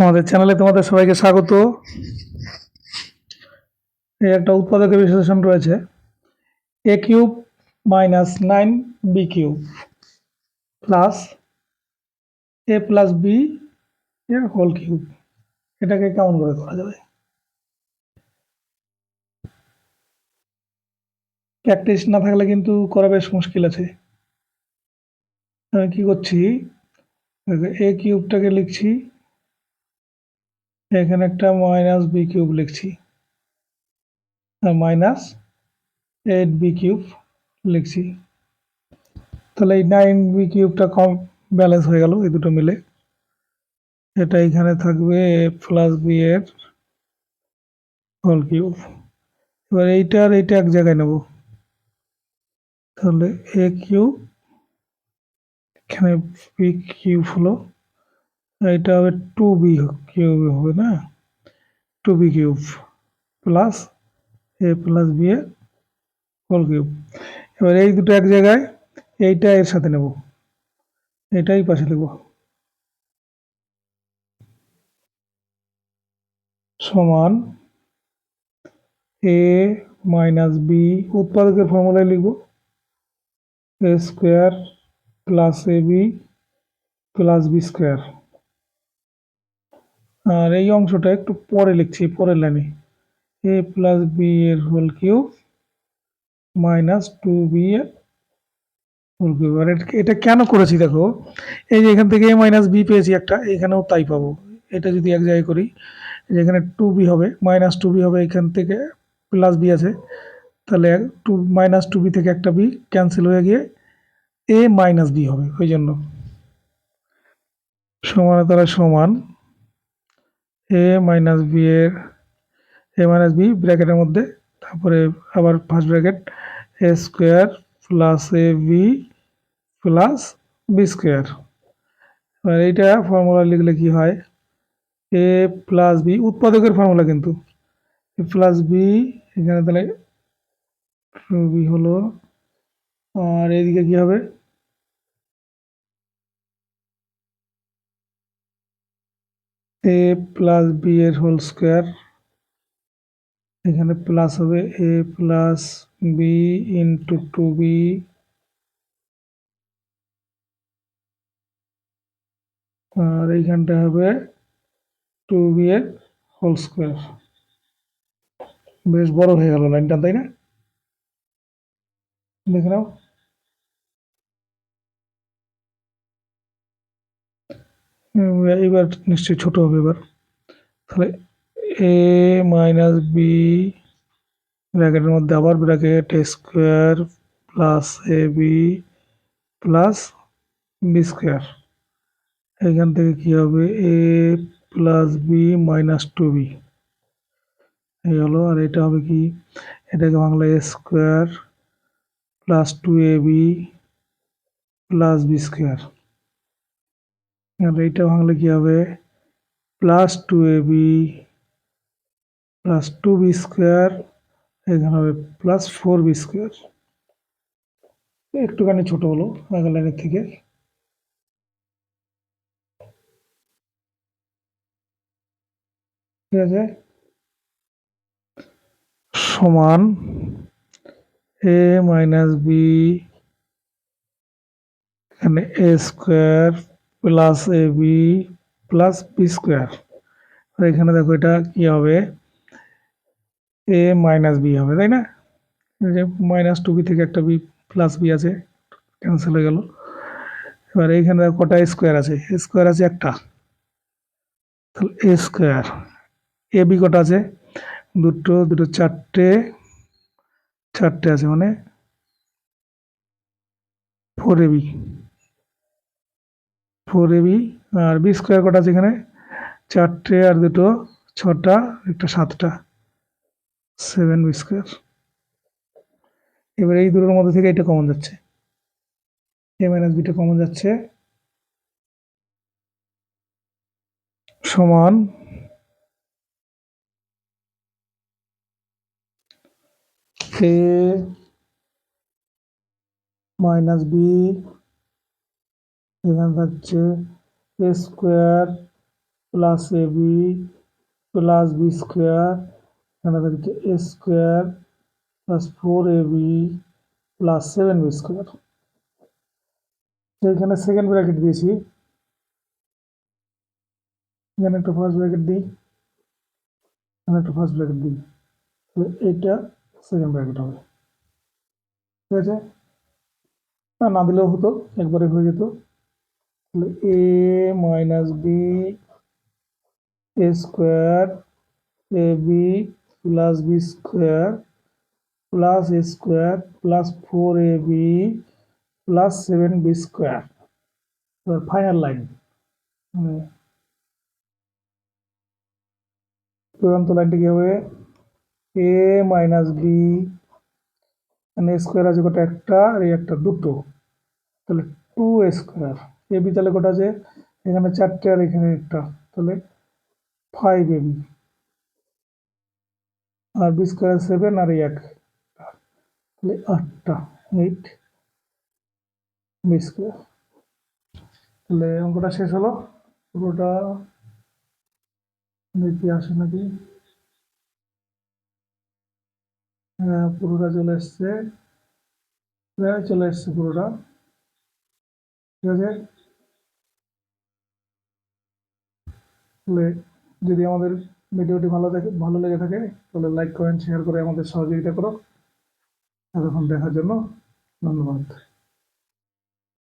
আমাদের চ্যানেলে তোমাদের সবাইকে স্বাগত। এই একটা উৎপাদকের বিশ্লেষণ রয়েছে। A cube minus nine b cube plus a plus b এর হোল কিউব এটাকে কেমন করে করা যাবে? প্র্যাকটিস না থাকলে কিন্তু করা বেশ মুশকিল আছে। আমি কি করছি? এ কিউবটাকে লিখছি। এখানে একটা মাইনাস বি কিউব লিখছি। মাইনাস এইট বি কিউব লিখছি। তাহলে এই নাইন বি কিউবটা কম ব্যালেন্স হয়ে গেল, এই দুটো মিলে। এটা এখানে থাকবে প্লাস বি এর হোল কিউব এবার এইটা আর এইটা এক জায়গায় নেব। তাহলে এ কিউব এখানে বি কিউব হলো। এটা হবে টু বি কিউব হবে না? Two b cube plus a plus b a whole cube এবার এই দুটো এক জায়গায়, এইটা এর সাথে নেব। এটাই পাশে লিখব সমান এ মাইনাস বি উৎপাদকের ফর্মুলায় লিখব। A square plus a b plus b square আর এই অংশটা একটু পরে লিখছি, পরের লাইনে। এ প্লাস বি এর whole cube minus two b এর হোল কিউব আর এটা- কেন করেছি দেখো? এই যে এখান থেকে এ মাইনাস বি পেয়েছি একটা, এখানেও তাই পাবো। এটা যদি এক জায়গায় করি এই যে এখানে টু বি হবে মাইনাস টু বি হবে এখান থেকে প্লাস বি আছে, তাহলে টু মাইনাস টু বি থেকে একটা বি ক্যান্সেল হয়ে গিয়ে এ মাইনাস বি হবে, ওই জন্য। সমান তারা সমান এ মাইনাস বি এর, এ মাইনাস বি ব্র্যাকেটের মধ্যে, তারপরে আবার first bracket a square plus a b plus b square এবার এইটা ফর্মুলা লিখলে কি হয়? এ প্লাস বি উৎপাদকের ফর্মুলা কিন্তু। এ প্লাস বি এখানে তাহলে বি হলো, আর এইদিকে কি হবে? এ প্লাস বি এর হোল স্কোয়ার এখানে প্লাস হবে a plus b into two b আর এইখানটা হবে টু বি এর হোল স্কোয়ার বেশ বড় হয়ে গেল লাইনটা তাই না? দেখে নাও। এবার নিশ্চয়ই ছোট হবে এবার। তাহলে এ মাইনাস বি ব্র্যাকেটের মধ্যে আবার bracket square plus a b plus b square এখান থেকে কি হবে? A plus b minus two b এই হলো, আর এটা হবে কি? এটাকে Bangla a square plus two a b plus b square এইটা ভাঙলে কি হবে plus two a b plus two b square এখানে হবে প্লাস ফোর বি স্কোয়ার একটুখানি ছোট হলো আগের লাইনের থেকে ঠিক আছে সমান এ মাইনাস বি এখানে a square plus a b plus b square আর এখানে দেখো এটা কি হবে? এ মাইনাস বি হবে, তাই না? যে মাইনাস টু বি থেকে একটা বি প্লাস বি আছে ক্যান্সেল হয়ে গেল। এবার এইখানে দেখো কটা স্কোয়ার আছে? স্কোয়ার আছে একটা। তাহলে এ স্কোয়ার এ বি কটা আছে? দুটো দুটো চারটে চারটে আছে মানে four a b four a b R B square কটা আছে এখানে? চারটে আর দুটো, ছটা, একটা সাতটা। সেভেন বি স্কোয়ার এবার এই দুটোর মধ্যে থেকে এটা কমন যাচ্ছে। এ মাইনাস বিটা কমন যাচ্ছে। সমান এ মাইনাস বি এখানে থাকছে a square plus a b plus b square এখানে থাকছে a square plus four a b plus seven b square এখানে সেকেন্ড ব্র্যাকেট দিয়েছি। এখানে একটা ফার্স্ট ব্র্যাকেট দিই। এখানে একটা ফার্স্ট ব্র্যাকেট দিই। তাহলে এইটা সেকেন্ড ব্র্যাকেট হবে। ঠিক আছে? না দিলেও হতো, একবারে হয়ে যেত। A minus b a square a b plus b square plus a square plus four a b plus seven b square final line চূড়ান্ত লাইনটি কি হবে? এ মাইনাস বি মানে স্কোয়ার আছে কটা একটা আর একটা দুটো। তাহলে টু স্কোয়ার এ বি তাহলে কটা আছে? এখানে চারটে আর এখানে একটা। তাহলে ফাইভ এ বি আর বি স্কোয়ার সেভেন আর এক। তাহলে আটটা। এইট বি স্কোয়ার তাহলে অঙ্কটা শেষ হলো। পুরোটা দেখি আসে নাকি? হ্যাঁ পুরোটা চলে এসছে। হ্যাঁ চলে এসছে পুরোটা। ঠিক আছে? তাহলে যদি আমাদের ভিডিওটি ভালো থাকে, ভালো লেগে থাকে, তাহলে লাইক করেন শেয়ার করে আমাদের সহযোগিতা করো। এতক্ষণ দেখার জন্য ধন্যবাদ।